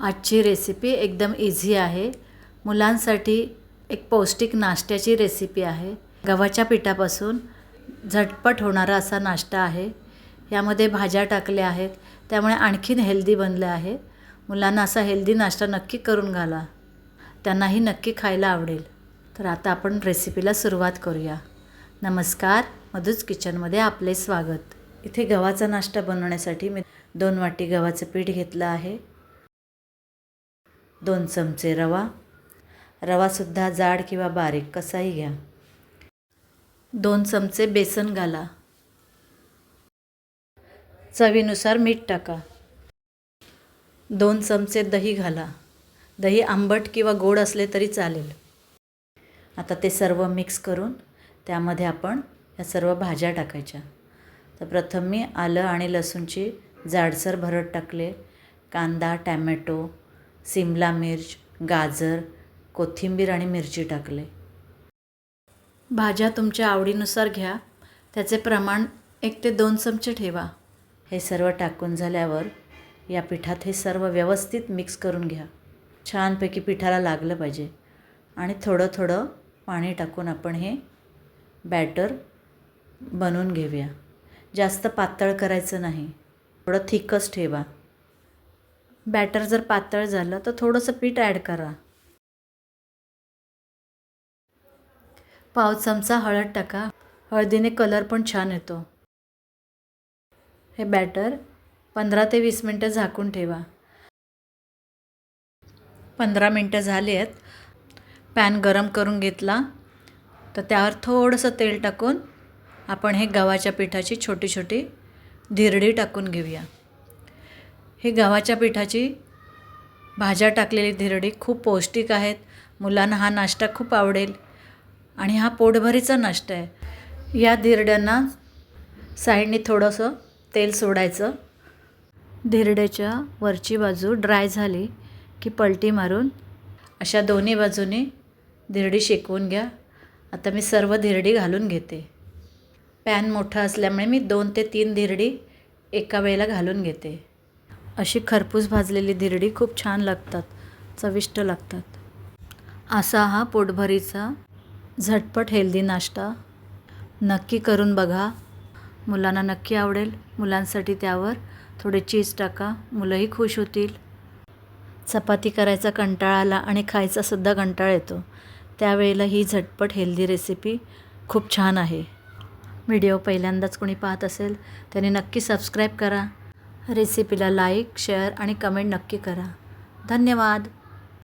आजची रेसिपी एकदम इझी आहे. मुलांसाठी एक पौष्टिक नाश्त्याची रेसिपी आहे. गव्हाच्या पिठापासून झटपट होणारा असा नाश्ता आहे. यामध्ये भाज्या टाकल्या आहेत. त्यामुळे आणखीन हेल्दी बनलं आहे. मुलांना असा हेल्दी नाश्ता नक्की करून घाला. त्यांनाही नक्की खायला आवडेल. तर आता आपण रेसिपीला सुरुवात करूया. नमस्कार. मधूच किचनमध्ये आपले स्वागत. इथे गव्हाचा नाश्ता बनवण्यासाठी मी दोन वाटी गव्हाचं पीठ घेतलं आहे. दोन चमचे रवा. रवासुद्धा जाड किंवा बारीक कसाही घ्या. दोन चमचे बेसन घाला. चवीनुसार मीठ टाका. दोन चमचे दही घाला. दही आंबट किंवा गोड असले तरी चालेल. आता ते सर्व मिक्स करून त्यामध्ये आपण या सर्व भाज्या टाकायच्या. तर प्रथम मी आलं आणि लसूणची जाडसर भरड टाकले. कांदा टॅमॅटो सिमला मिर्च गाजर कोथिंबीर आणि मिरची टाकले. भाज्या तुमच्या आवडीनुसार घ्या. त्याचे प्रमाण एक ते दोन चमचे ठेवा. हे सर्व टाकून झाल्यावर या पिठात हे सर्व व्यवस्थित मिक्स करून घ्या. छानपैकी पिठाला लागलं पाहिजे. आणि थोडं थोडं पाणी टाकून आपण हे बॅटर बनवून घेऊया. जास्त पातळ करायचं नाही. थोडं थिकच ठेवा. बॅटर जर पातळ झालं तर थोडंसं पीठ ॲड करा. पाव चमचा हळद टाका. हळदीने कलर पण छान येतो. हे बॅटर पंधरा ते वीस मिनटं झाकून ठेवा. पंधरा मिनटं झाली आहेत. पॅन गरम करून घेतला. तर त्यावर थोडंसं तेल टाकून आपण हे गव्हाच्या पिठाची छोटी छोटी धिरडी टाकून घेऊया. ही गव्हाच्या पिठाची भाज्या टाकलेली धिरडी खूप पौष्टिक आहेत. मुलांना हा नाश्ता खूप आवडेल आणि हा पोटभरीचा नाश्ता आहे. या धिरड्यांना साईडने थोडंसं तेल सोडायचं. धिरड्याच्या वरची बाजू ड्राय झाली की पलटी मारून अशा दोन्ही बाजूने धिरडी शेकवून घ्या. आता मी सर्व धिरडी घालून घेते. पॅन मोठा असल्यामुळे मी दोन ते तीन धिरडी एका वेळेला घालून घेते. अशी खरपूस भाजलेली धिरडी खूप छान लागतात चविष्ट लागतात. असा हा पोटभरीचा झटपट हेल्दी नाश्ता. नक्की करून बघा. मुलांना नक्की आवडेल. मुलांसाठी त्यावर थोडे चीज टाका. मुलंही खुश होतील. चपाती करायचा कंटाळा आला आणि खायचासुद्धा कंटाळा येतो. त्यावेळेला ही झटपट हेल्दी रेसिपी खूप छान आहे. व्हिडिओ पहिल्यांदाच कोणी पाहत असेल त्याने नक्की सबस्क्राईब करा. रेसिपीला लाईक शेअर आणि कमेंट नक्की करा. धन्यवाद.